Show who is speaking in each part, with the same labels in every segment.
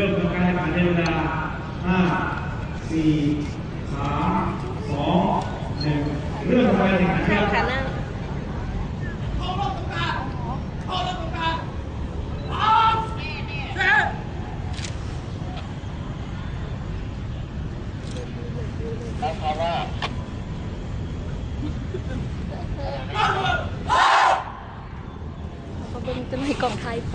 Speaker 1: เริ่มทำการแข่งขันในเวลา5 4 3 2 1เริ่มทำการแข่งขันครับ
Speaker 2: เขาเป็นจะไม่กองไทยไป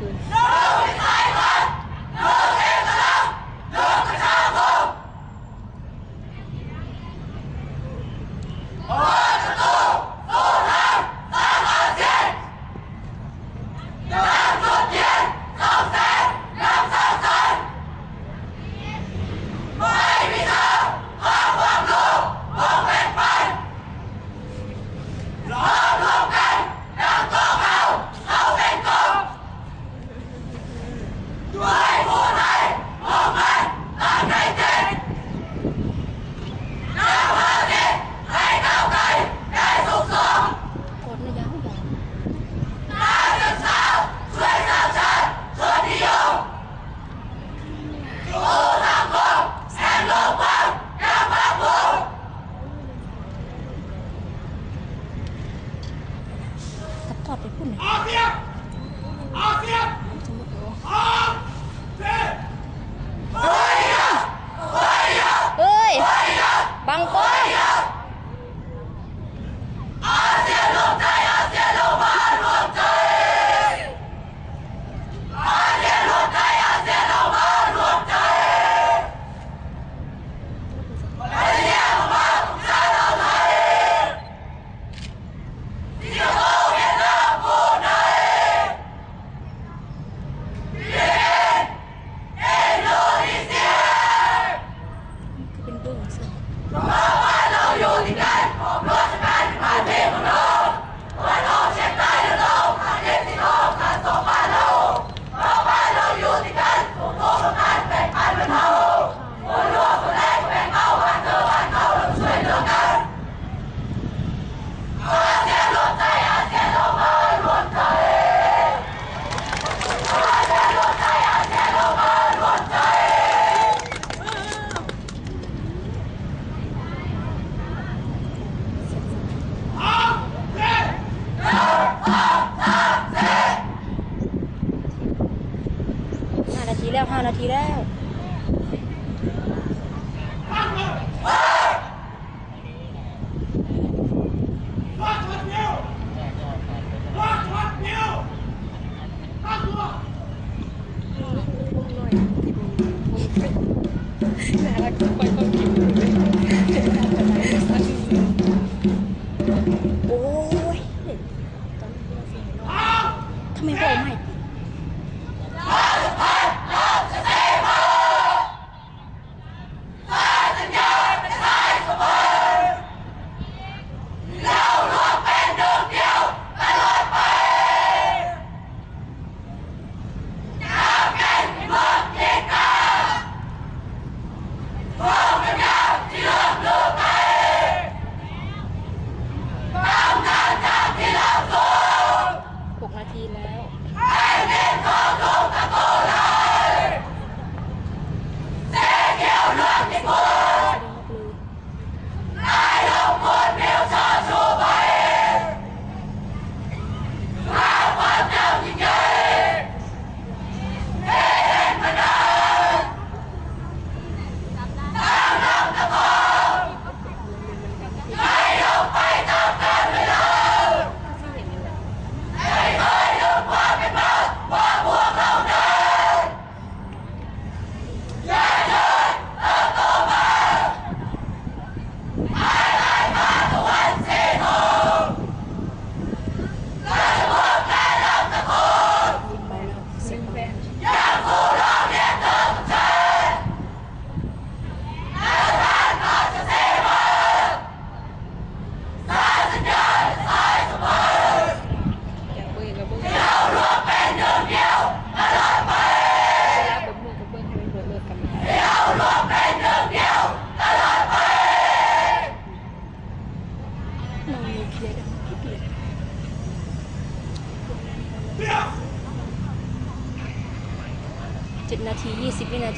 Speaker 2: Texas. 阿爹！阿爹！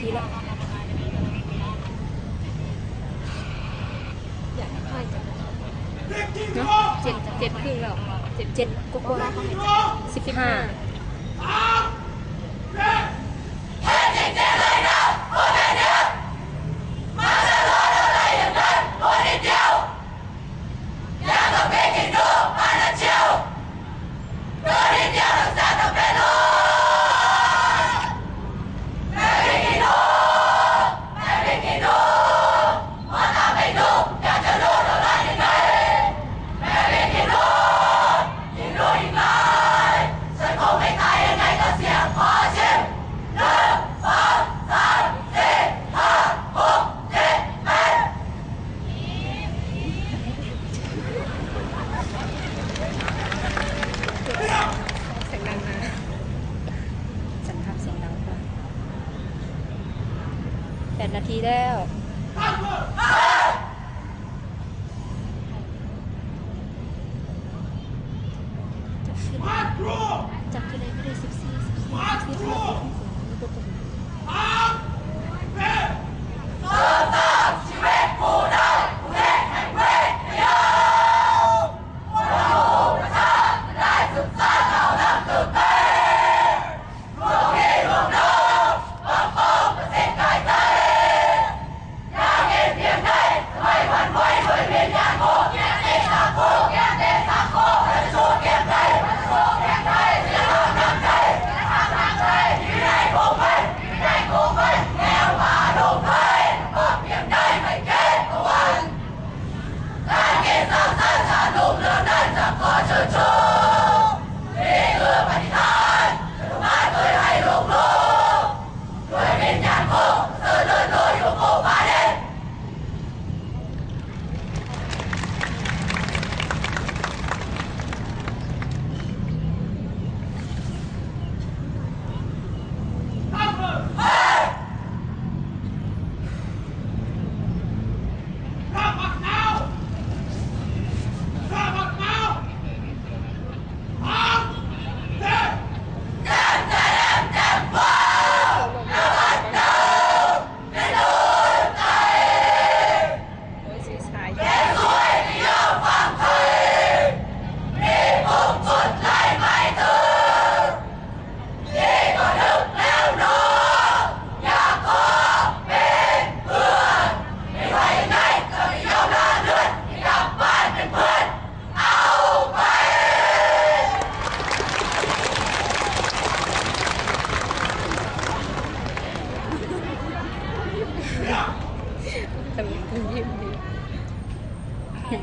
Speaker 2: ทีล้อยากค่อยจังเจ็ดเจ็ดครึ่งแล้วเจ็ดเจ็ดกว่าสิบห้า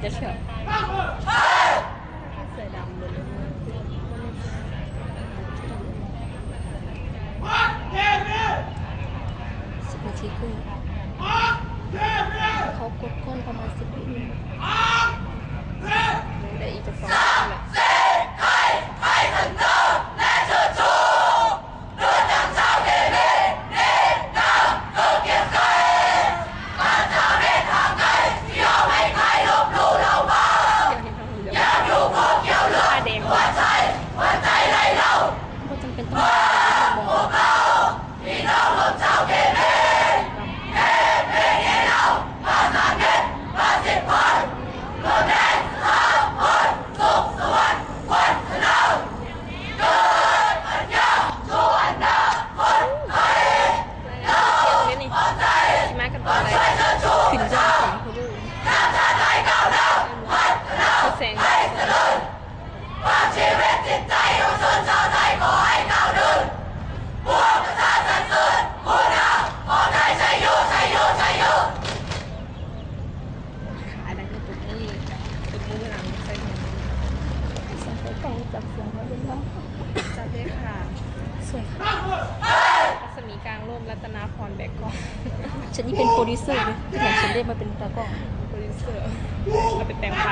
Speaker 2: Дальше. เป็นโปร
Speaker 3: ดิวเซอร์ไนี่ยาก
Speaker 2: ฉันได้มาเป็นตากล้อง
Speaker 3: โปรดิวเซอร์
Speaker 2: มาเป็
Speaker 3: นแต่งไฟ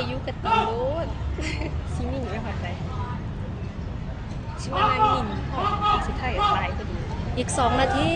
Speaker 3: ได้ยุกตีรูดชิมิงไม่พอใจชิมามิงชิไทยตายก็ดี
Speaker 2: อีกสองนาที